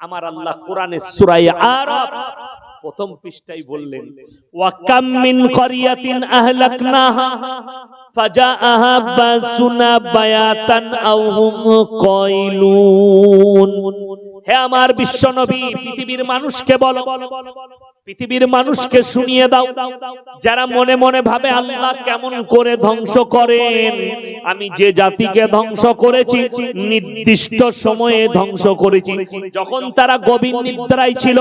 আমার আল্লাহ কোরআনে সুরাই আর প্রথম পৃষ্ঠায় বললেন ওয়াকাম মিন করিয়াতিন আহলাকনাহা ফাজাআহা বাসুনা বায়াতান আও হুম কয়লুন হে আমার বিশ্বনবী পৃথিবীর মানুষকে বলো পৃথিবীর মানুষকে শুনিয়ে দাও। যারা মনে মনে ভাবে আল্লাহ কেমন করে ধ্বংস করেন, আমি যে জাতিকে ধ্বংস করেছি, নির্দিষ্ট সময়ে ধ্বংস করেছি। যখন তারা গভীর নিদ্রায় ছিল,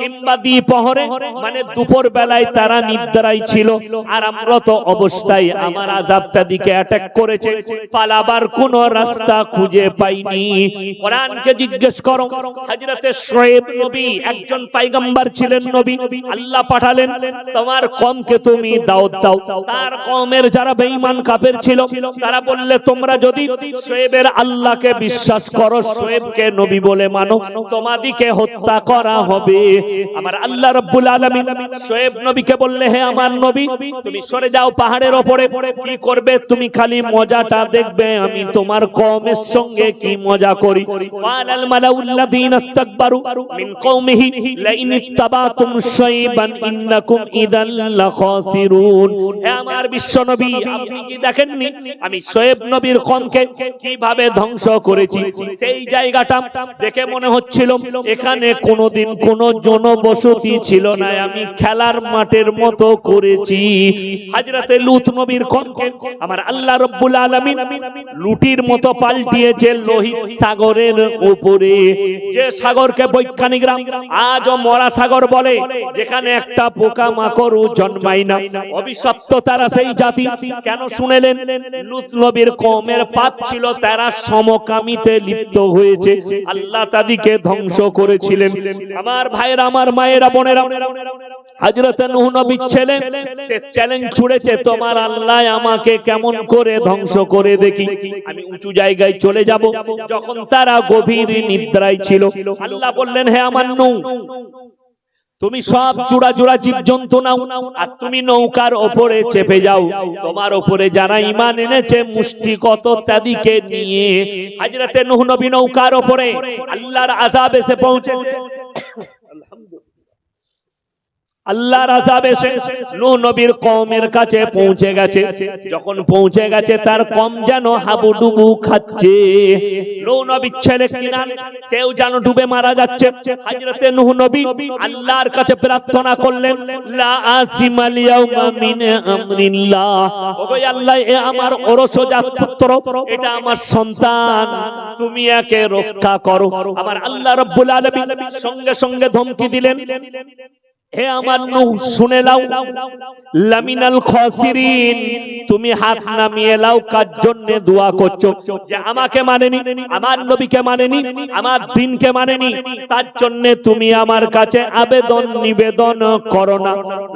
কিংবা দ্বিপহরে মানে দুপুর বেলায় তারা নিদ্রায় ছিল আরামরত অবস্থায় আমার আজাব তাদিকে অ্যাটাক করেছে, পালাবার কোন রাস্তা খুঁজে পাইনি। কোরআনকে জিজ্ঞেস করো, হযরতে শোয়েব নবী একজন পয়গম্বর ছিলেন নবী। আল্লাহ পাঠালেন তোমার কমকে তুমি দাওয়াত দাও। তার কমের যারা বেঈমান কাফের ছিল তারা বললে তোমরা যদি শোয়েবের আল্লাহকে বিশ্বাস করো শোয়েবকে নবী বলে মানো তোমাদিকে হত্যা করা হবে। আমার আল্লাহ রাব্বুল আলামিন শোয়েব নবীকে বললে হে আমার নবী তুমি সরে যাও পাহাড়ের ওপরে। কি করবে? তুমি খালি মজাটা দেখবে। আমি তোমার কমের সঙ্গে কি মজা করি? ওয়ালাল মালাউল্লাযীনা ইসতাকবারু মিন কওমিহি লাইন ইত্তাবাতুম শাইবান ইন্নাকুম লাখাসিরুন। হে আমার আপনি কি আমি নবীর কমকে কীভাবে ধ্বংস করেছি? সেই জায়গাটা দেখে মনে হচ্ছিল, এখানে কোনোদিন কোনো জনবসতি ছিল না। আমি খেলার মাঠের মতো করেছি। হাজরাতে লুত নবীর কমকে আমার আল্লাহ রব্বুল আলামিন লুটির মতো পাল্টিয়েছে লোহিত সাগরের উপরে। যে সাগরকে বৈজ্ঞানিকরা আজও মরা সাগর বলে যেখানে একটা পোকা মাকড়ও জন্মায় না অভিশপ্ত তারা সেই জাতি। কেন শুনেলেন? লুত নবীর কমের পাপ ছিল, তারা সমকামিতে লিপ্ত হয়েছে। আল্লাহ তাদিকে ধ্বংস করেছিলেন। আমার ভাইয়েরা, আমার মায়েরা, বোনেরা, হযরত নূহ নবীর ছেলে, সে চ্যালেঞ্জ ছুড়েছে, তোমার আল্লাহ আমাকে কেমন করে ধ্বংস করে দেখি? আমি উঁচু জায়গায় চলে যাব। যখন তারা গভীর নিদ্রায় ছিল, আল্লাহ বললেন, হে আমার নূহ তুমি সব চূড়া চূড়া জীবজন্তু নাও, আর তুমি নৌকার ওপরে চেপে যাও। তোমার ওপরে যারা ইমান এনেছে, মুষ্টি কত তাদিকে নিয়ে হাজরাতে নুহ নবী নৌকার ওপরে আল্লাহর আজাব এসে পৌঁছেছে। আল্লাহর আযাব এসে নূহ নবীর কওমের কাছে পৌঁছে গেছে। যখন পৌঁছে গেছে, তার কম যেন হাবুডুবু খাচ্ছে। নূহ নবীর ছেলে কিনান, সেও যেন ডুবে মারা যাচ্ছে। হযরতে নূহ নবী আল্লাহর কাছে প্রার্থনা করলেন, লা আসিমাল ইয়াউমা মিন আমরিল্লাহ। ওগো আল্লাহ, এ আমার ওরসজাত পুত্র এটা আমার সন্তান। তুমি একে রক্ষা করো। আমার আল্লাহ রাব্বুল আলামিন সঙ্গে সঙ্গে ধমকি দিলেন হে আমার নূহ শুনে লাও লামিনাল খাসিরিন তুমি হাত নামিয়ে লাও কার জন্য দোয়া করছ? যে আমাকে মানেনি আমার নবীকে মানেনি আমার দিনকে মানেনি তার জন্য তুমি আমার কাছে আবেদন নিবেদন করো না।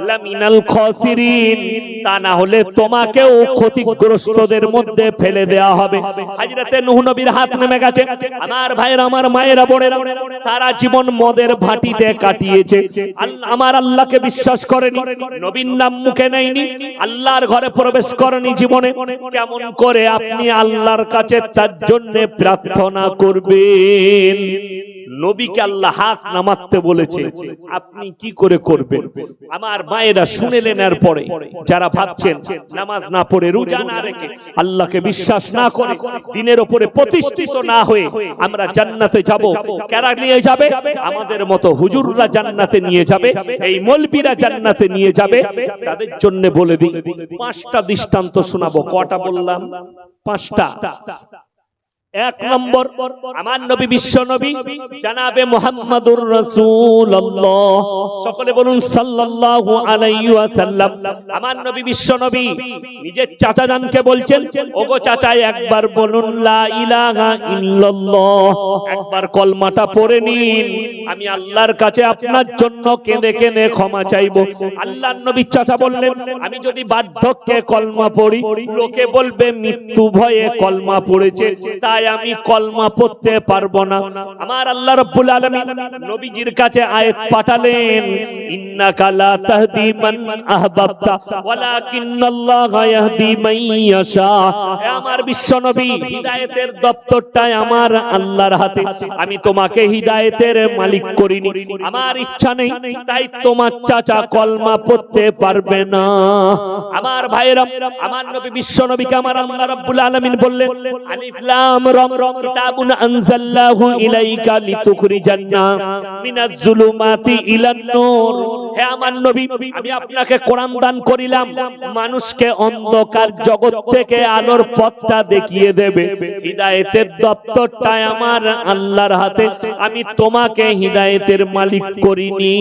লামিনাল খাসিরিন তা না হলে তোমাকেও ক্ষতিগ্রস্তদের মধ্যে ফেলে দেওয়া হবে। হাজরাতে নূহ নবীর হাত নেমে গেছে। আমার ভাইয়ের আমার মায়েরা বোনেরা সারা জীবন মদের ভাটিতে কাটিয়েছে। আল্লাহ আমার আল্লাহকে বিশ্বাস করেনি। নবীন নাম মুখে নেয়নি। আল্লাহর ঘরে প্রবেশ করেনি জীবনে। কেমন করে আপনি আল্লাহর কাছে তার জন্য প্রার্থনা করবেন? নবীকে আল্লাহ হাত নামাতে বলেছে আপনি কি করে করবেন? আমার মায়েরা শুনেলেন এর পরে, যারা ভাবছেন নামাজ না পড়ে রোজা না রেখে আল্লাহকে বিশ্বাস না করে দিনের ওপরে প্রতিষ্ঠিত না হয়ে আমরা জান্নাতে যাব। কারা নিয়ে যাবে? আমাদের মতো হুজুররা জান্নাতে নিয়ে যাবে? এই মলবিরা জান্নাতে নিয়ে যাবে তাদের জন্য বলে দিই। পাঁচটা দৃষ্টান্ত শোনাবো। কটা বললাম? পাঁচটা। এক নম্বর, আমার নবী বিশ্ব নবী, জানাবে মোহাম্মদুর রাসূলুল্লাহ। সকলে বলুন সাল্লাল্লাহু আলাইহি আমার নবী বিশ্ব নবী, নিজের চাচা জানকে বলছেন, ওগো চাচা, একবার বলুন লা ইলাহা ইল্লাল্লাহ। একবার কলমাটা পড়ে নিন। আমি আল্লাহর কাছে আপনার জন্য কেঁদে কেঁদে ক্ষমা চাইব। আল্লাহর নবী চাচা বললেন, আমি যদি বার্ধক্যে কলমা পড়ি, লোকে বলবে মৃত্যু ভয়ে কলমা পড়েছে, তাই তাই আমি কলমা পড়তে পারব না। আমার আল্লাহ রাব্বুল আলামিন নবীজির কাছে আয়াত পাঠালেন, ইন্নাকা লা তাহদি মান আহবাবতা, ওয়ালাকিন্নাল্লাহা ইয়াহদি মান ইয়াশা। হে আমার বিশ্ব নবী, হিদায়াতের দপ্তরটাই আমার আল্লাহর হাতে। আমি তোমাকে হিদায়াতের মালিক করিনি। আমার ইচ্ছা নেই, তাই তোমার চাচা কলমা পড়তে পারবে না। আমার ভাইরা আমার নবী বিশ্ব নবীকে আমার আল্লাহ রাব্বুল আলামিন বললেন, আলিফ লাম মানুষকে অন্ধকার জগৎ থেকে আলোর পথটা দেখিয়ে দেবে। হিদায়েতের দপ্তরটা আমার আল্লাহর হাতে। আমি তোমাকে হিদায়েতের মালিক করিনি।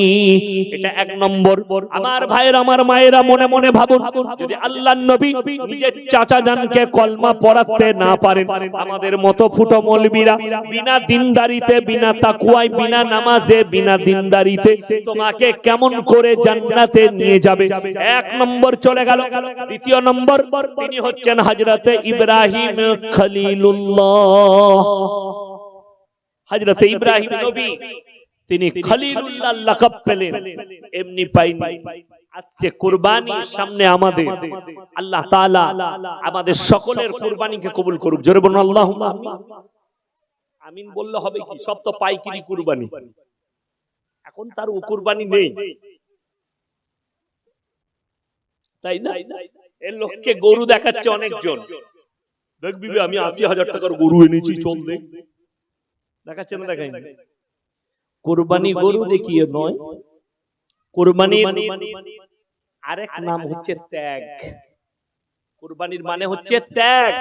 এটা এক নম্বর। আমার ভাইয়ের, আমার মায়েরা মনে মনে ভাবুন, যদি আল্লাহ নবী নিজের চাচা জানকে কলমা পড়াতে না পারেন, আমাদের মতো ফুটো মলবিরা, বিনা দিনদারিতে, বিনা তাকুয়ায় বিনা নামাজে, বিনা দিনদারিতে তোমাকে কেমন করে জান্নাতে নিয়ে যাবে? এক নম্বর চলে গেল। দ্বিতীয় নম্বর, তিনি হচ্ছেন হজরতে ইব্রাহিম খলিলুল্লাহ। হজরতে ইব্রাহিম নবী, তিনি খলিলুল্লাহ লাকাব পেলেন। এমনি পাইনি। আসছে কুরবানি সামনে আমাদের। আল্লাহ তাআলা আমাদের সকলের কুরবানিকে কবুল করুক। জোরে বলুন, আল্লাহুম্মা আমিন। বললে হবে কি? সব তো পাইকিরি কুরবানি। এখন তার কুরবানি নেই। তাই না? এর লোককে গরু দেখাচ্ছে অনেকজন। দেখবি আমি আশি হাজার টাকার গরু এনেছি, চল দেখ। দেখাচ্ছে না দেখাই কোরবানি গরু দেখিয়ে নয়। কোরবানির আরেক নাম হচ্ছে ত্যাগ। কোরবানির মানে হচ্ছে ত্যাগ।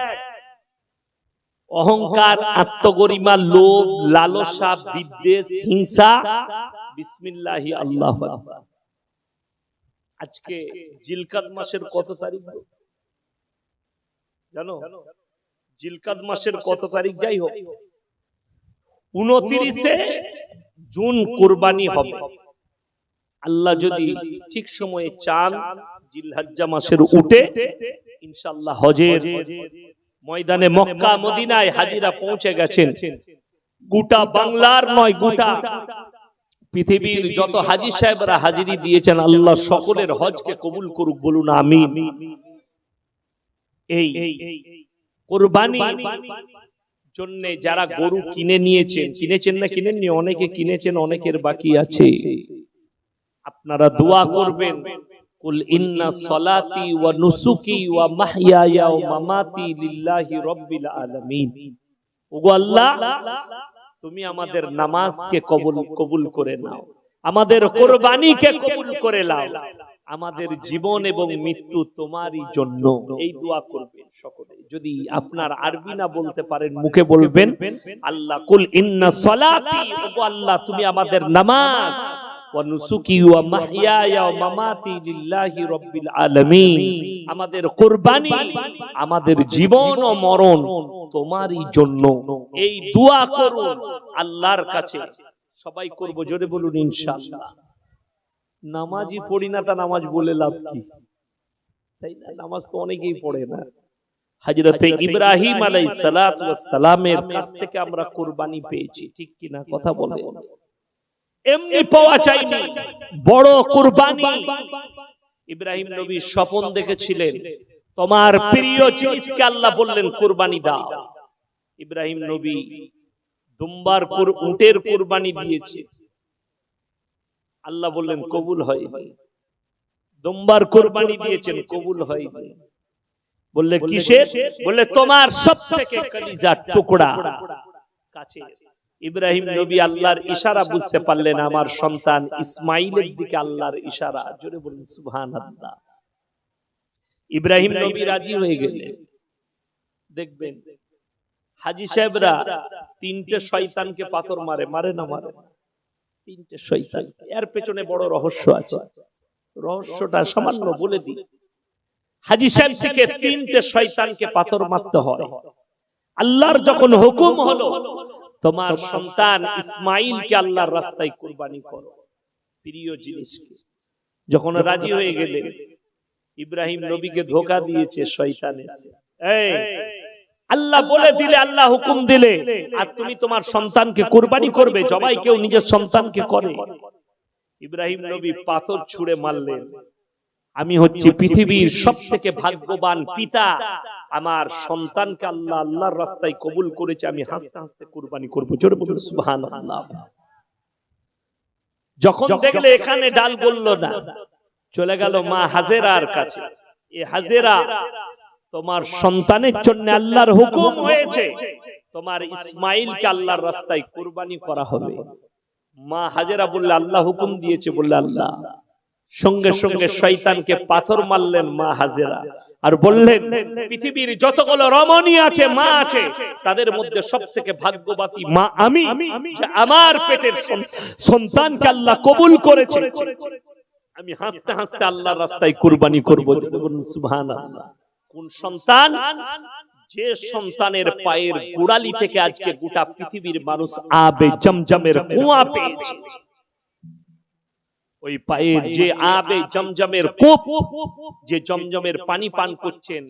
অহংকার আত্মগরিমা লোভ লালসা বিদ্বেষ হিংসা। বিসমিল্লাহি আল্লাহ আজকে জিলকাদ মাসের কত তারিখ জানো? জিলকাদ মাসের কত তারিখ? যাই হোক। উনত্রিশে জুন কোরবানি হবে। আল্লাহ যদি ঠিক সময়ে চান জিলহজ্জা মাসের উঠে ইনশাআল্লাহ হজের ময়দানে মক্কা মদিনায় হাজিরা পৌঁছে গেছেন। গোটা বাংলার নয় গোটা। পৃথিবীর যত হাজি সাহেবরা হাজিরি দিয়েছেন আল্লাহ সকলের হজকে কবুল করুক বলুন আমি এই কোরবানি জন্য যারা গরু কিনে নিয়েছেন কিনেছেন না কিনেননি অনেকে কিনেছেন অনেকের বাকি আছে। আপনারা দোয়া করবেন, কুল ইন্না সলাতি ওয়া নুসুকি ওয়া মাহইয়ায়া ওয়া মামাতি লিল্লাহি রাব্বিল আলামিন। ওগো আল্লাহ, তুমি আমাদের নামাজকে কবুল কবুল করে নাও। আমাদের কোরবানিকে কবুল করে নাও। আমাদের জীবন এবং মৃত্যু তোমারই জন্য। এই দোয়া করবেন সকলে। যদি আপনার আরবি না বলতে পারেন, মুখে বলবেন, আল্লাহ, কুল ইন্না সলাতি, ওগো আল্লাহ, তুমি আমাদের নামাজ আমাদের কুরবানি আমাদের জীবন ও মরণ তোমারই জন্য। এই দোয়া করুন আল্লাহর কাছে। সবাই করব জোরে বলুন ইনশাআল্লাহ। নামাজই পড়ি না তা নামাজ বলে লাভ কি? তাই না? নামাজ তো অনেকেই পড়ে না। হযরতে ইব্রাহিম ওয়াস সালামের কাছ থেকে আমরা কুরবানি পেয়েছি। ঠিক কি না কথা বলে এমনি পাওয়া চাইনি বড় কুরবানি। ইব্রাহিম নবী স্বপন দেখেছিলেন, তোমার প্রিয় জিনিসকে আল্লাহ বললেন, কুরবানি দাও। ইব্রাহিম নবী দুম্বার উটের কুরবানি দিয়েছে। আল্লাহ বললেন, কবুল হয়নি। দুম্বার কুরবানি দিয়েছেন, কবুল হয়নি। বললে, কিসের? বললে, তোমার সব থেকে কলিজার টুকরা। কাছে ইব্রাহিম নবী আল্লাহর ইশারা বুঝতে পারলেন আমার সন্তান ইসমাইলের দিকে আল্লাহর ইশারা। জোরে বলুন সুবহানাল্লাহ। ইব্রাহিম নবী রাজি হয়ে গেলেন। দেখবেন। হাজি সাহেবরা তিনটে শয়তানকে পাথর মারে মারে না মারে তিনটে শয়তান। এর পেছনে বড় রহস্য আছে। রহস্যটা সামান্য বলে দিই। হাজি সাহেব থেকে তিনটে শয়তানকে পাথর মারতে হয়। আল্লাহর যখন হুকুম হলো তোমার সন্তান ইসমাইলকে আল্লাহর রাস্তায় কুরবানি করো। প্রিয় জিনিসকে। যখন রাজি হয়ে গেলেন ইব্রাহিম নবীকে ধোকা দিয়েছে শয়তান এসে এই আল্লাহ বলে দিলে আল্লাহ হুকুম দিলে আর তুমি তোমার সন্তানকে কুরবানি করবে জবাই কেউ নিজের সন্তানকে করে। ইব্রাহিম নবী পাথর ছুঁড়ে মারলেন। আমি হচ্ছি পৃথিবীর সব থেকে ভাগ্যবান পিতা। আমার সন্তানকে আল্লাহ আল্লাহর রাস্তায় কবুল করেছে আমি হাসতে হাসতে কুরবানি করব। জোরে বলুন সুবহানাল্লাহ। যখন দেখলে এখানে ডাল গলল না চলে গেল মা হাজেরার কাছে। এ হাজেরা তোমার সন্তানের জন্য আল্লাহর হুকুম হয়েছে। তোমার ইসমাইলকে আল্লাহর রাস্তায় কুরবানি করা হবে মা হাজেরা বললে আল্লাহ হুকুম দিয়েছে বললে আল্লাহ। সঙ্গে সঙ্গে শয়তানকে পাথর মারলেন মা হাজেরা। আর বললেন পৃথিবীর যতগুলো রমণী আছে মা আছে তাদের মধ্যে সব থেকে ভাগ্যবাতী মা আমি আমার পেটের সন্তানকে আল্লাহ কবুল করেছে। আমি হাসতে হাসতে আল্লাহর রাস্তায় কুরবানি করব। সুবহান কোন সন্তান? যে সন্তানের পায়ের গোড়ালি থেকে আজকে গোটা পৃথিবীর মানুষ আবে জমজমের কুয়া পেয়েছে। ওই পায়ের যে আবে জমজমের কূপ যে জমজমের পানি পান করছেন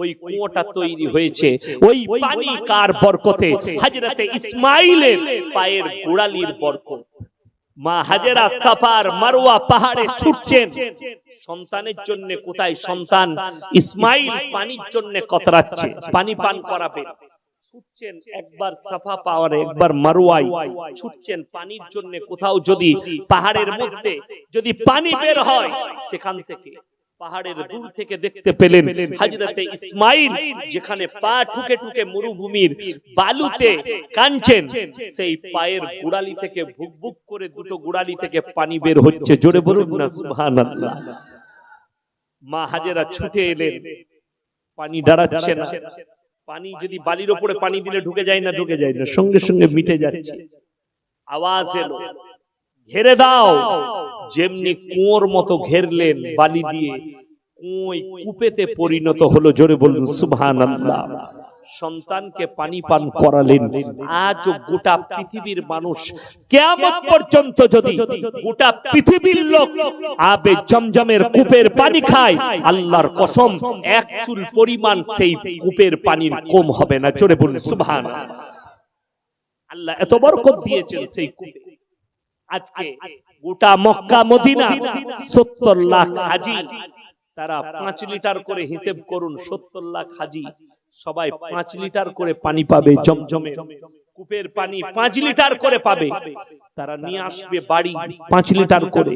ওই কুয়োটা তৈরি হয়েছে। ওই পানি কার বরকতে? হাজরতে ইসমাইলের পায়ের গোড়ালির বরকত। মা হাজেরা সাফার মারোয়া পাহাড়ে ছুটছেন। সন্তানের জন্য কোথায় সন্তান? ইসমাইল পানির জন্য কতরাচ্ছে? পানি পান করাবে। ছুটছেন একবার সাফা পাওয়ারে একবার ছুটছেন পানির জন্য কোথাও যদি পাহাড়ের মধ্যে যদি পানি বের হয় সেখান থেকে পাহাড়ের দূর থেকে দেখতে পেলেন। হাজরতে ইসমাইল যেখানে পা ঠুকে ঠুকে মরুভূমির বালুতে কাঞ্চেন সেই পায়ের গুড়ালি থেকে ভুক ভুক করে দুটো গুড়ালি থেকে পানি বের হচ্ছে। জোরে বলুন না সুবহানাল্লাহ। মা হাজেরা ছুটে এলেন। পানি দাঁড়াচ্ছে না পানি যদি বালির ওপরে পানি দিলে ঢুকে যায় না ঢুকে যায় না সঙ্গে সঙ্গে মিটে যাচ্ছে। আওয়াজ এলো। ঘেরে দাও। যেমনি কুয়োর মতো ঘেরলেন বালি দিয়ে কুয়োই কূপেতে পরিণত হলো জোরে বলুন সুবহানাল্লাহ। সন্তানকে পানি পান করালেন। আজ গোটা পৃথিবীর মানুষ কেয়ামত পর্যন্ত যদি গোটা পৃথিবীর লোক আবে জমজমের কূপের পানি খায় আল্লাহর কসম এক চুল পরিমাণ সেই কূপের পানির কম হবে না। জোরে বলুন সুবহান। আল্লাহ এত বরকত দিয়েছেন সেই কূপে। আজকে গোটা মক্কা মদিনা সত্তর লাখ হাজি। তারা পাঁচ লিটার করে হিসেব করুন সত্তর লাখ হাজি। সবাই পাঁচ লিটার করে পানি পাবে জমজমে। কূপের পানি পাঁচ লিটার করে পাবে। তারা নিয়ে আসবে বাড়ি পাঁচ লিটার করে।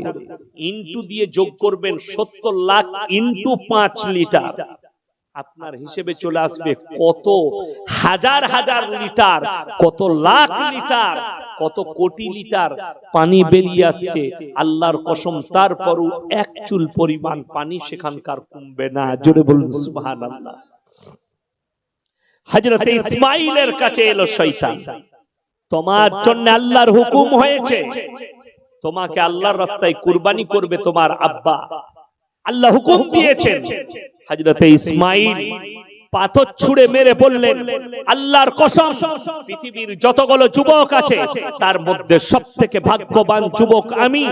ইন্টু দিয়ে যোগ করবেন সত্তর লাখ ইন্টু পাঁচ লিটার। আপনার হিসেবে চলে আসবে কত? হাজার হাজার লিটার। কত লাখ লিটার? কত কোটি লিটার? পানি বেরিয়ে আসছে। আল্লাহর কসম তারপরও এক চুল পরিমাণ পানি সেখানকার কমবে না। জোরে বলুন সুবহানাল্লাহ। হযরতে ইসমাইলের কাছে এলো শয়তান। তোমার জন্য আল্লাহর হুকুম হয়েছে। তোমাকে আল্লাহর রাস্তায় কুরবানি করবে তোমার আব্বা। আল্লাহ হুকুম দিয়েছেন। হযরতে ইসমাইল পাথর ছুঁড়ে মেরে বললেন আল্লাহর কসম পৃথিবীর যতগুলো যুবক আছে তার মধ্যে সব থেকে ভাগ্যবান যুবক আমি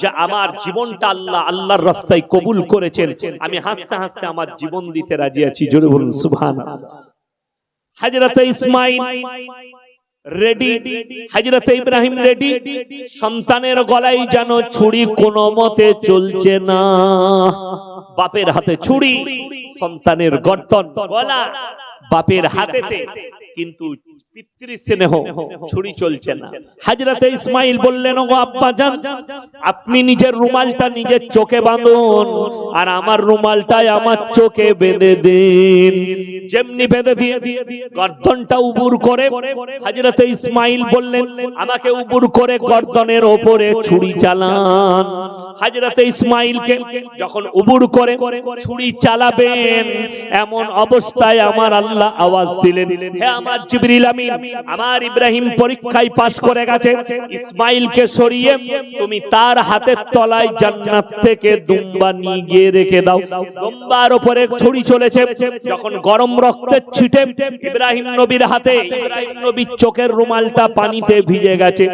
যে আমার জীবনটা আল্লাহ আল্লাহর রাস্তায় কবুল করেছেন। আমি হাসতে হাসতে আমার জীবন দিতে রাজি আছি। জোরে বলুন সুবহান হযরতে ইসমাইল রেডি হযরতে ইব্রাহিম রেডি। সন্তানের গলায় যেন ছুরি কোনো মতে চলছে না। বাপের হাতে ছুরি সন্তানের গর্তন গলা। বাপের হাতেতে কিন্তু আপনি নিজের রুমালটা নিজের চোখে বাঁধুন আর আমার রুমালটাই আমার চোখে বেঁধে দিন। যেমনি বেঁধে দিয়ে গর্দনটা উবুর করে, হাজরাতে ইসমাইল বললেন, আমাকে উবুর করে গর্দনের ওপরে ছুরি চালান। হাজরাতে ইসমাইলকে যখন উবুর করে ছুরি চালাবেন, এমন অবস্থায় আমার আল্লাহ আওয়াজ দিলেন, হে আমার জিবরিল আমি আমার ইব্রাহিম পরীক্ষায় পাশ করে গেছে ইসমাইলকে সরিয়ে তুমি তার হাতের তলায় জান্নাত থেকে দুম্বা নিয়ে গিয়ে রেখে দাও। দুম্বার উপরে ছুরি চলেছে যখন গরম রক্তের ছিটে ইব্রাহিম নবীর হাতে ইব্রাহিম নবীর চোখের রুমালটা পানিতে ভিজে গেছে।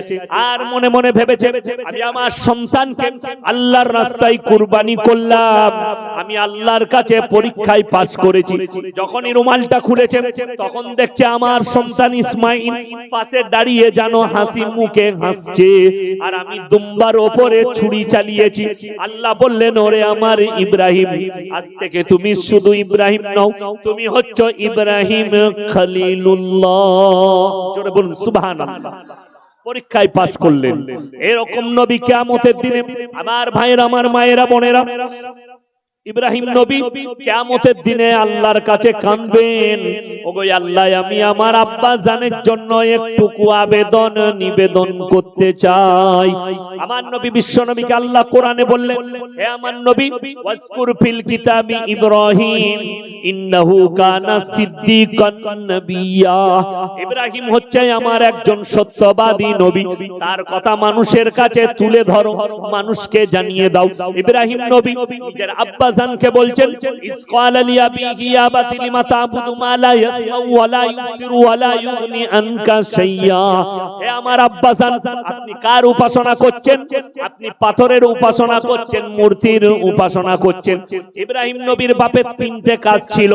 আর মনে মনে ভেবেছে আমি আমার সন্তানকে আল্লাহর রাস্তায় কুরবানি করলাম। আমি আল্লাহর কাছে পরীক্ষায় পাস করেছি। যখনই রুমালটা খুলেছে তখন দেখছে আমার সন্তান ইসমাইল পাশে দাঁড়িয়ে যেন হাসি মুখে হাসছে। আর আমি দুম্বার ওপরে ছুরি চালিয়েছি। আল্লাহ বললেন, ওরে আমার ইব্রাহিম, আজ থেকে তুমি শুধু ইব্রাহিম নও, তুমি হচ্ছ ইব্রাহিম খলিলুল্লাহ। জোরে বলুন, সুবহানাল্লাহ। পরীক্ষায় পাশ করলেন। এরকম নবী কিয়ামতের দিনে আমার ভাইয়েরা, আমার মায়েরা, বোনেরা ইব্রাহিম নবী কিয়ামতের দিনে আল্লাহর কাছে কাঁদবেন। ওগো আল্লাহ আমি আমার আব্বা জানের জন্য একটুকু আবেদন নিবেদন করতে চাই। আমার নবী বিশ্ব নবীকে আল্লাহ কোরআনে বললেন হে আমার নবী ওয়াজকুর ফিল কিতাবি ইব্রাহিম ইন্নাহু কানা সিদ্দিকান নবিয়্যা ইব্রাহিম হচ্ছে আমার একজন সত্যবাদী নবী। তার কথা মানুষের কাছে তুলে ধরো মানুষকে জানিয়ে দাও। ইব্রাহিম নবী নিজের আব্বা জানকে বলছেন ইসকাল লিমা তাবুদু মা লা ইয়াসমাউ ওয়া লা ইউসিরু ওয়া লা ইউগনি আনকা হে আমার আপনি কার উপাসনা করছেন? আপনি পাথরের উপাসনা করছেন, মূর্তির উপাসনা করছেন। ইব্রাহিম নবীর বাপের তিনটে কাজ ছিল।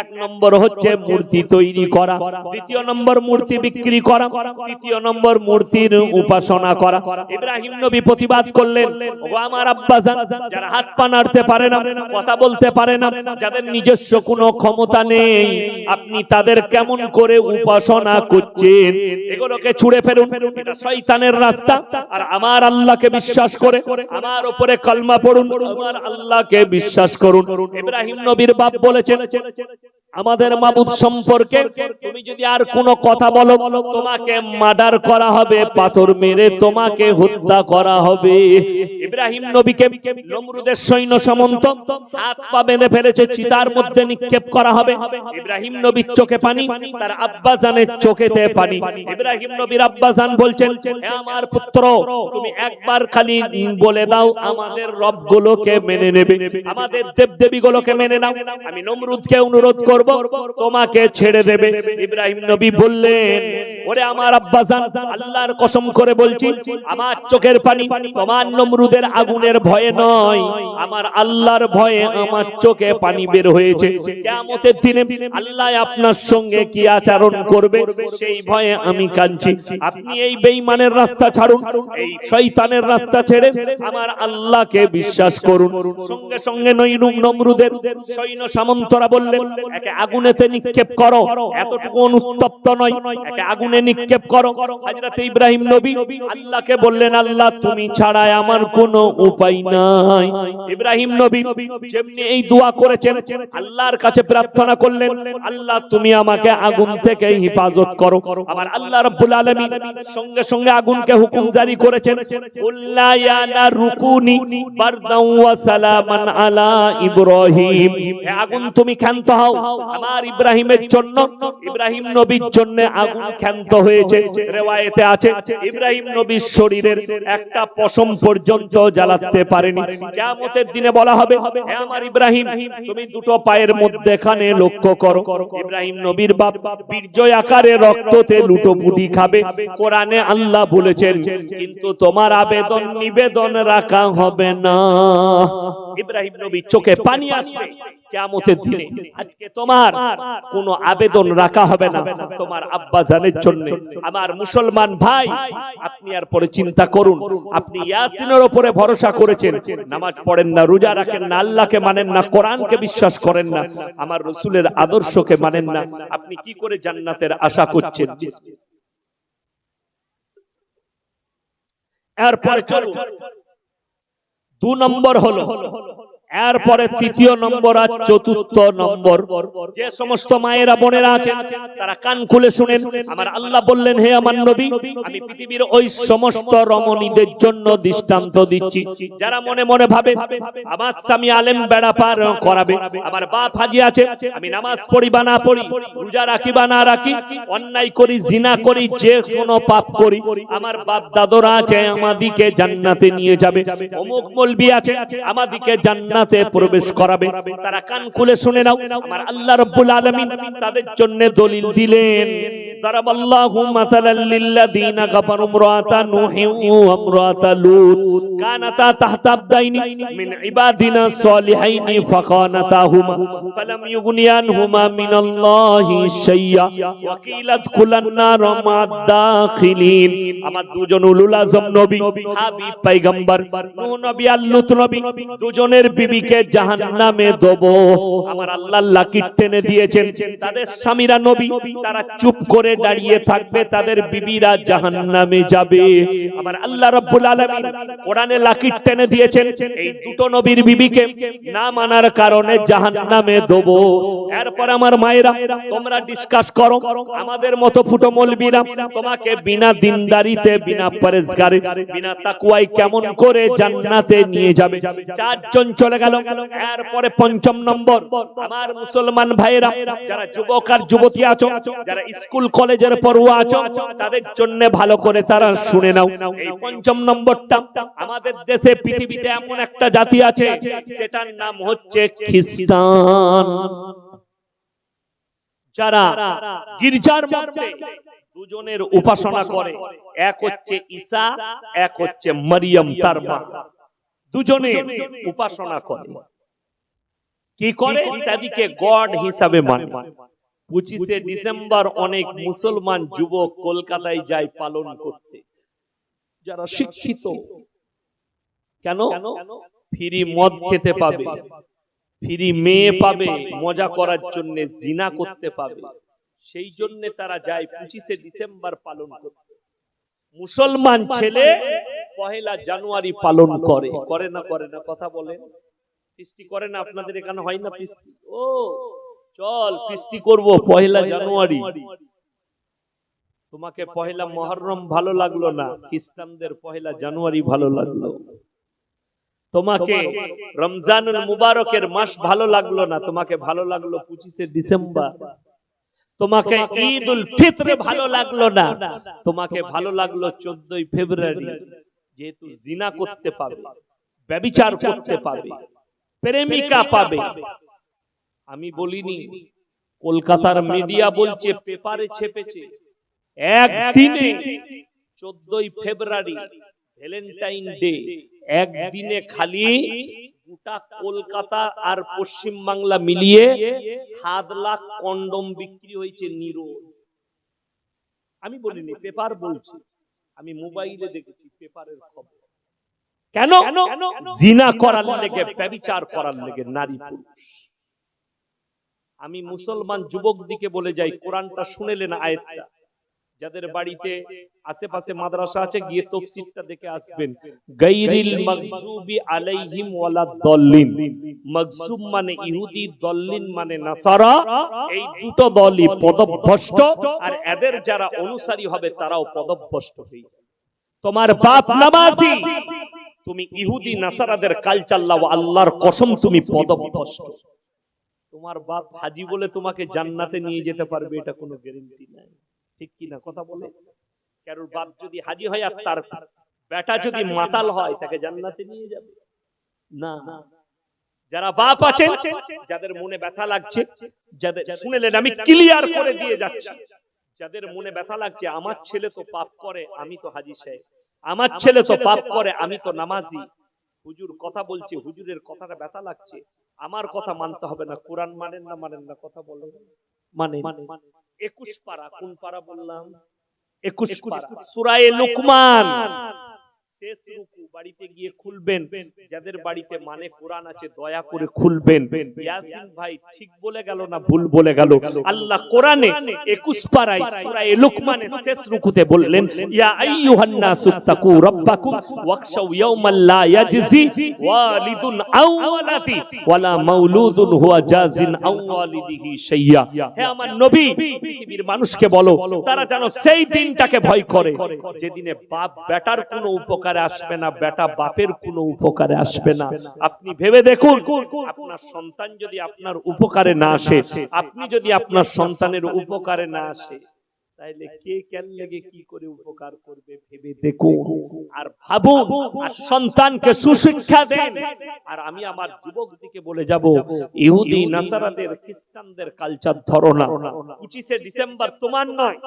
এক নম্বর হচ্ছে মূর্তি তৈরি করা, দ্বিতীয় নম্বর মূর্তি বিক্রি করা, তৃতীয় নম্বর মূর্তির উপাসনা করা। ইব্রাহিম নবী প্রতিবাদ করলেন ও আমার আব্বা জান যারা হাত পা নাড়তে পারে না কথা বলতে পারে না, যাদের নিজস্ব কোনো ক্ষমতা নেই। আপনি তাদের কেমন করে উপাসনা করছেন? এগুলোকে ছুড়ে ফেলুন, এটা শয়তানের রাস্তা। আর আমার আল্লাহকে বিশ্বাস করে, আমার উপরে কলমা পড়ুন, আমার আল্লাহকে বিশ্বাস করুন। ইব্রাহিম নবীর বাপ বলেছেন আমাদের মাবুদ সম্পর্কে তুমি যদি আর কোনো কথা বলো, তোমাকে মার্ডার করা হবে, পাথর মেরে তোমাকে হত্যা করা হবে। ইব্রাহিম নবীকে নমরুদের সৈন্য সামন্ত হাত পা বেঁধে ফেলেছে, চিতার মধ্যে নিক্ষেপ করা হবে। ইব্রাহিম নবীর চোখে পানি, তার আব্বাজানের চোখেতে পানি। ইব্রাহিম নবীর আব্বাজান বলছেন, হে আমার পুত্র, তুমি একবার খালি বলে দাও, আমাদের রবগুলোকে মেনে নেবে। আমাদের দেবদেবীগুলোকে মেনে নাও। আমি নমরুদকে অনুরোধ করব তোমাকে ছেড়ে দেবে। ইব্রাহিম নবী বললেন, ওরে আমার আব্বাজান, আল্লাহর কসম করে বলছি, আমার চোখের পানি তোমার নমরুদের আগুনের ভয়ে নয়, আমার আল্লাহর ভয়ে আমার চোখে পানি বের হয়েছে। কিয়ামতের দিনে আল্লাহ আপনার সঙ্গে কি আচরণ করবে, সেই ভয়ে আমি কাঁদছি। আপনি এই বেঈমানের রাস্তা ছাড়ুন, এই শয়তানের রাস্তা ছেড়ে আমার আল্লাহকে বিশ্বাস করুন। সঙ্গে সঙ্গে নইরুম নমরুদের সৈন্য সামন্তরা বললেন, একে আগুনেতে নিক্ষেপ করো। এতটুকু অনুত্তপ্ত নয়। একে আগুনে নিক্ষেপ করো। হযরত ইব্রাহিম নবী আল্লাহকে বললেন, আল্লাহ, তুমি ছাড়াই আমার কোনো উপায় নাই। ইব্রাহিম নবী যেমনি এই দোয়া করেছেন, আল্লাহর কাছে প্রার্থনা করলেন, আল্লাহ, তুমি আমাকে আগুন থেকে হেফাজত করো। আমার আল্লাহ রাব্বুল আলামিন সঙ্গে সঙ্গে আগুনকে হুকুম জারি করেছেন কুল্লা ইয়া নারুকুনি বারদাও ওয়া সালামান আলা ইব্রাহিম। আগুন, তুমি ক্ষান্ত হও। আমার ইব্রাহিমের জন্য, ইব্রাহিম নবীর জন্য আগুন ক্ষান্ত হয়েছে, রেওয়ায়েতে আছে। ইব্রাহিম নবীর শরীরের একটা পশম পর্যন্ত জ্বালাতে পারেনি। কিয়ামতের দিনে বলা হবে, হে আমার ইব্রাহিম, তুমি দুটো পায়ের মধ্যেখানে লক্ষ্য করো। ইব্রাহিম নবীর বাপ বীর্য আকারে রক্ততে লুটোপুটি খাবে। কোরআনে আল্লাহ বলেছেন, কিন্তু তোমার আবেদন নিবেদন রাখা হবে না। ইব্রাহিম নবীর চোখে পানি আসবে। কিয়ামতের দিনে আজকে তোমার কোনো আবেদন রাখা হবে না। তোমার আব্বা জানের জন্য। আমার মুসলমান ভাই আপনি আর পরে চিন্তা করুন। আপনি ইয়াসিনের উপরে ভরসা করেছেন। নামাজ পড়েন না রোজা রাখেন না আল্লাহকে মানেন না কোরআনকে বিশ্বাস করেন না আমার রসুলের আদর্শকে মানেন না। আপনি কি করে জান্নাতের আশা করছেন? এরপরে চলো দু নম্বর হলো এরপরে তৃতীয় নম্বর আর চতুর্থ নম্বর। যে সমস্ত মায়েরা, বোনেরা আছেন, তারা কান খুলে শুনেন। আমার আল্লাহ বললেন, হে আমার নবী, আমি পৃথিবীর ওই সমস্ত রমণীদের জন্য দৃষ্টান্ত দিচ্ছি। যারা মনে মনে ভাবে, আমার স্বামী আলেম বেড়া পার করাবে, আমার বাপ হাজি আছে, আমি নামাজ পড়ি বা না পড়ি, রোজা রাখি বা না রাখি, অন্যায় করি, জিনা করি, যে কোনো পাপ করি, আমার বাপ দাদরা আছে আমাদিকে জান্নাতে নিয়ে যাবে। অমুক মলবি আছে আমাদিকে জান্নাতে প্রবেশ করাবে তারা কান খুলে শুনে নাও আমার আল্লাহ রাব্বুল আলামিন তাদের জন্য দলিল দিলেন ضرب الله مثلا للذين كفروا امرأة نوح وامرأة لوط كانتا تحت عبدين من عبادنا الصالحين فخانتاهما فلم يغني عنهما من الله شيئا وقيل ادخلا النار مع الداخلين আমার দুজন উলুল আজম নবী হাবিব পয়গম্বর নূহ নবী আর লূত নবী দুজনের বিবিকে জাহান্নামে দেব। আমার আল্লাহ লাকির টেনে দিয়েছেন। তাদের স্বামীরা নবী, তারা চুপ করে দাঁড়িয়ে থাকবে, তাদের বিবিরা জাহান্নামে যাবে। আমার আল্লাহ রাব্বুল আলামিন কোরআনে লাকির টেনে দিয়েছেন, এই দুটো নবীর বিবিকে না মানার কারণে জাহান্নামে দেব। এরপর আমার মায়েরা, তোমরা ডিসকাস করো, আমাদের মতো ফুটো মলবিরা, তোমাকে বিনা দিনদারিতে, বিনা পরেজগারে বিনা তাকুয়ায় কেমন করে জান্নাতে নিয়ে যাবে? চারজন চলে গেল। এরপরে পঞ্চম নম্বর, আমার মুসলমান ভাইরা যারা যুবক আর যুবতী আছো, যারা স্কুল, কলেজের পড়ুয়া আছো, তাদের জন্য ভালো করে তারা শুনে নাও। এই পঞ্চম নম্বরটা আমাদের দেশে, পৃথিবীতে এমন একটা জাতি আছে, সেটার নাম হচ্ছে খ্রিস্টান। যারা গির্জার মধ্যে দুজনের উপাসনা করে, এক হচ্ছে ঈসা, এক হচ্ছে মারিয়াম, তার মা। দুজনে উপাসনা করে। কি করে? ইত্যাদিকে গড হিসাবে মানে। পঁচিশে ডিসেম্বর অনেক মুসলমান যুবক কলকাতায় যায় পালন করতে। যারা শিক্ষিত। কেন? ফ্রি মদ খেতে পাবে। ফ্রি মেয়ে পাবে মজা করার জন্য জিনা করতে পাবে। সেই জন্য তারা যায় পঁচিশে ডিসেম্বর পালন করতে। মুসলমান ছেলে পহেলা জানুয়ারি পালন করে। করে না করে না, কথা বলে ফিস্টি করে না, আপনাদের এখানে হয় না ফিস্টি ও, চল ফিস্টি করব পহেলা জানুয়ারি। তোমাকে পহেলা মহরম ভালো লাগল না? খ্রিস্টানদের পহেলা জানুয়ারি ভালো লাগল। তোমাকে রমজানুল মুবারকের মাস ভালো লাগল না? তোমাকে ভালো লাগল পঁচিশে ডিসেম্বর। তোমাকে ঈদ উল ফিত্র ভালো লাগল না? তোমাকে ভালো লাগল চোদ্দই ফেব্রুয়ারি। যেহেতু জিনা করতে পাবে ব্যবিচার করতে পাবে প্রেমিকা পাবে। আমি বলিনি কলকাতার মিডিয়া বলছে পেপারে ছেপেছে। একদিনে চোদ্দই ফেব্রুয়ারি ভ্যালেন্টাইন ডে একদিনে খালি গোটা কলকাতা আর পশ্চিম বাংলা মিলিয়ে সাত লাখ কন্ডম বিক্রি হয়েছে নিরো আমি বলিনি পেপার বলছি। আমি মোবাইলে দেখেছি পেপারের খবর। কেন? জিনা করার লেগে ব্যবিচার করার লেগে নারী পুরুষ। আমি মুসলমান যুবক দিকে বলে যাই কোরআনটা শুনেলেন আয়াতটা। যাদের বাড়িতে আশেপাশে মাদ্রাসা আছে গিয়ে তফসিরটা দেখে আসবেন। গাইরিল মাগজুবি আলাইহিম ওয়ালা দল্লিন। মাগজুব মানে ইহুদি দল্লিন মানে নাসারা। এই দুটো দলই পদভ্রষ্ট আর এদের যারা অনুসারী হবে তারাও পদভ্রষ্ট হয়ে তোমার বাপ নামাজি। তুমি ইহুদি নাসারাদের কাল চাল্লাও আল্লাহর কসম তুমি পদভ্রষ্ট। তোমার বাপ হাজি বলে তোমাকে জান্নাতে নিয়ে যেতে পারবে এটা কোনো গ্যারেন্টি নাই। ঠিক কি না কথা বলে? কারোর বাপ যদি হাজি হয় আর তার বেটা যদি মাতাল হয় তাকে জান্নাতে নিয়ে যাবে। না যারা বাপ আছেন যাদের মনে ব্যথা লাগছে যাদের শুনেলেন আমি ক্লিয়ার করে দিয়ে যাচ্ছি। যাদের মনে ব্যথা লাগছে আমার ছেলে তো পাপ করে আমি তো হাজি সাহেব। আমার ছেলে তো পাপ করে আমি তো নামাজি। হুজুর কথা বলছে হুজুরের কথাটা ব্যথা লাগছে। আমার কথা মানতে হবে না। কোরআন মানেন না মানেন না কথা বলেন। মানে একুশ পারা কোন পারা বললাম? একুশ পারা। সুরায়ে লুকমান। শেষ রুকু বাড়িতে গিয়ে খুলবেন যাদের বাড়িতে মানে কোরআন আছে দয়া করে খুলবেন। ইয়াসিন ভাই ঠিক বলে গেল না ভুল বলে গেল? আল্লাহ কোরআনে 21 পারায় সূরা লুকমানের শেষ রুকুতে বললেন ইয়া আইয়ুহান নাসু তাকু রাব্বাকুম ওয়াখশাউ ইয়াওমান লা ইয়াজজি ওয়ালিদুন আও ওয়ালাদি ওয়ালা মাউলুদুন হুয়া জাজিন আও ওয়ালিদিহি শাইয়া। হে আমার নবী পৃথিবীর মানুষকে বলো তারা যেন সেই দিনটাকে ভয় করে যেদিনে বাপ বেটার কোনো উপকারে আসবে না, বেটা বাপের কোনো উপকারে আসবে না। আপনি ভেবে দেখুন, আপনার সন্তান যদি আপনার উপকারে না আসে, আপনি যদি আপনার সন্তানের উপকারে না আসে, তাইলে কে কেন লেগে কি করে উপকার করবে ভেবে আর আর সন্তানকে সুশিক্ষা দেন। আর আমি আমার বলে যাব, ইহুদি, নাসারাদের, খ্রিস্টানদের কালচার ধরো না। পঁচিশে ডিসেম্বর তোমার নয়।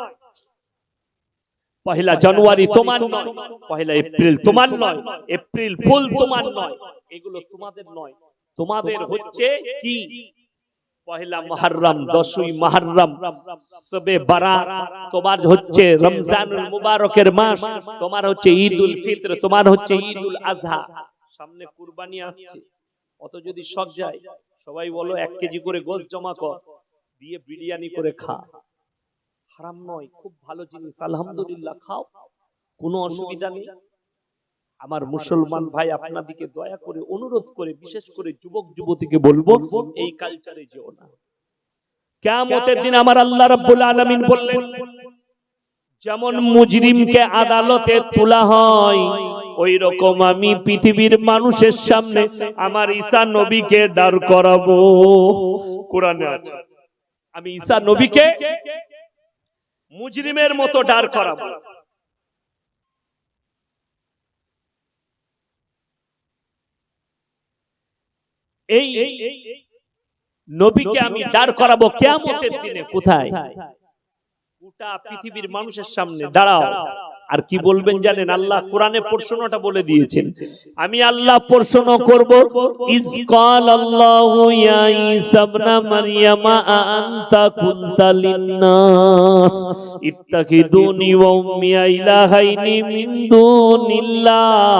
পহেলা জানুয়ারি তোমার নয় পহেলা এপ্রিল তোমার নয় এপ্রিল ফুল তোমার নয় এগুলো তোমাদের নয় তোমাদের হচ্ছে কি? পহেলা মহরম দশই মহরম সবে বারাত তোমার হচ্ছে রমজানুল মুবারকের মাস তোমার হচ্ছে ঈদ উল ফিত্র তোমার হচ্ছে ঈদ উল আজহা। সামনে কুরবানি আসছে অত যদি শখ যায় সবাই বলো এক কেজি করে গোস জমা কর। দিয়ে বিরিয়ানি করে খা। হারাম নয় খুব ভালো জিনিস আলহামদুলিল্লাহ খাও কোনো অসুবিধা নেই। আমার মুসলমান ভাই আপনাদিকে দয়া করে অনুরোধ করে বিশেষ করে যুবক যুবতীকে বলব এই কালচারে যেও না। কিয়ামতের দিন আমার আল্লাহ রাব্বুল আলামিন বললেন যেমন মুজরিমকে আদালতে তোলা হয় ওই রকম আমি পৃথিবীর মানুষের সামনে আমার ঈসা নবীকে দাঁড় করাবো। কোরআনে আছে। আমি ঈসা নবীকে মুজরিমের মতো দাঁড় করাবো। এই নবীকে আমি দাঁড় করাবো কেমন দিনে কোথায়? গোটা পৃথিবীর মানুষের সামনে, দাঁড়াও। আর কি বলবেন জানেন? আল্লাহ কোরআনে প্রশ্নটা বলে দিয়েছেন। আমি আল্লাহ প্রশ্ন করব ইসকাল আল্লাহু ইয়া ঈসা ইবনে মারইয়াম আনতা কুনতা লিন্নাস ইত্তাকিদুনি ওয়া উম্মি ইলাহাইনি মিন দুনিল্লাহ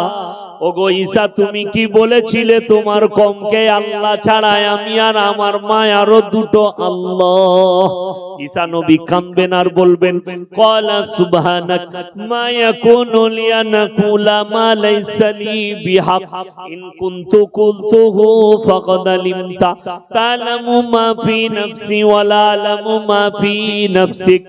ওগো ঈসা, তুমি কি বলেছিলে তোমার কমকে আল্লাহ ছাড়াই আমি আর আমার মা আরও দুটো আল্লাহ? ঈসা নবী কাঁদবেন আর বলবেন, কলা সুবহানাক, মা ইয়াকুনু লি আন আকুলা মা লাইসা লি বিহাক। ইন কুনতু কুলতুহু ফাকাদ আলিমতা। তালামু মা ফি নাফসি ওয়া লা আলামু মা ফি নাফসিক।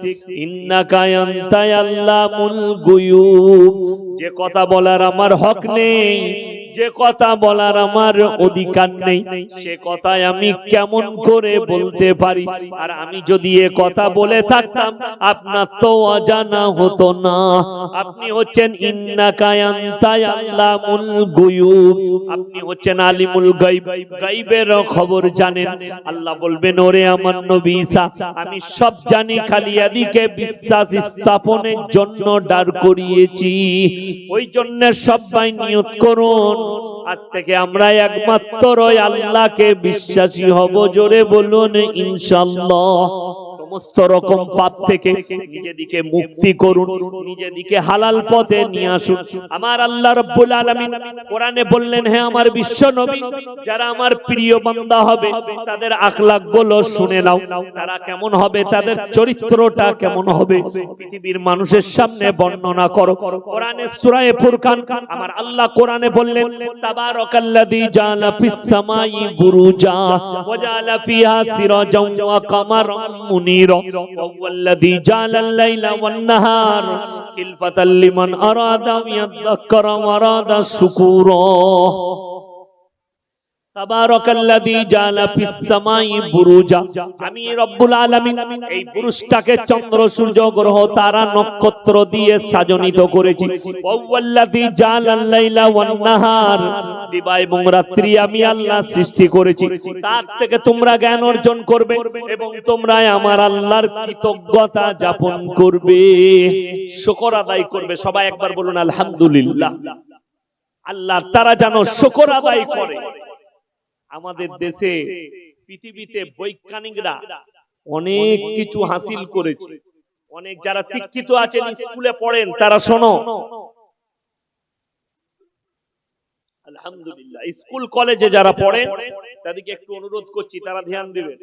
ইন্নাকা আনতা আল্লামুল গুয়ুব। যে কথা বলার আমার হক নেই। Amém. যে কথা বলার আমার অধিকার নেই, সে কথায় আমি কেমন করে বলতে পারি? আর আমি যদি এ কথা বলে থাকতাম, আপনার তো অজানা হতো না। আপনি হচ্ছেন আপনি হচ্ছেন আলিমুল গাইব গাইবের খবর জানেন। আল্লাহ বলবেন, ওরে আমার নবী ঈসা, আমি সব জানি, খালি এদিকে বিশ্বাস স্থাপনের জন্য দাঁড় করিয়েছি। ওই জন্য সবাই নিয়ত করুন। আজ থেকে আমরা একমাত্র আল্লাহকে বিশ্বাসী হব। জোরে বলুন ইনশাল্লাহ সমস্ত রকম পাপ থেকে নিজেদিকে মুক্তি করুন, নিজেদিকে হালাল পথে নিয়ে আসুন। আমার আল্লাহ রব্বুল আলামিন কোরআনে বললেন, হে আমার বিশ্ব নবী, যারা আমার প্রিয় বান্দা হবে, তাদের আখলাকগুলো শুনে নাও। তারা কেমন হবে, তাদের চরিত্রটা কেমন হবে, পৃথিবীর মানুষের সামনে বর্ণনা করো। কোরআনে সূরায়ে ফুরকান, আমার আল্লাহ কোরআনে বললেন, তাবারাকাল্লাযী জাআলা ফিস সামাই বুরুজা, ওয়া জাআলা ফিহা সিরাজাও ওয়া কামারান মুনীরা। ওয়া আল্লাযী জাআলা আল-লাইলা ওয়ান-নাহার খিলফাতাল লিমান আরাদা ইয়াযাক্কারা ওয়া আরাদা শুকুরা তাবারাকাল্লাযী জাআলা ফিস সামাই বুরুজা আল্লাহ সৃষ্টি করেছি। তার থেকে তোমরা জ্ঞান অর্জন করবে এবং তোমরা আমার আল্লাহর কৃতজ্ঞতা যাপন করবে। শকর আদায় করবে। সবাই একবার বলুন, আলহামদুলিল্লাহ। আল্লাহ তারা যেন শুকর আদায় করে। আমাদের দেশে পৃথিবীতে বৈজ্ঞানিকরা অনেক কিছু হাসিল করেছে। অনেক যারা শিক্ষিত আছেন স্কুলে পড়েন তারা শোনো। আলহামদুলিল্লাহ স্কুল কলেজে যারা পড়েন তাদেরকে একটু অনুরোধ করছি তারা ধ্যান দিবেন।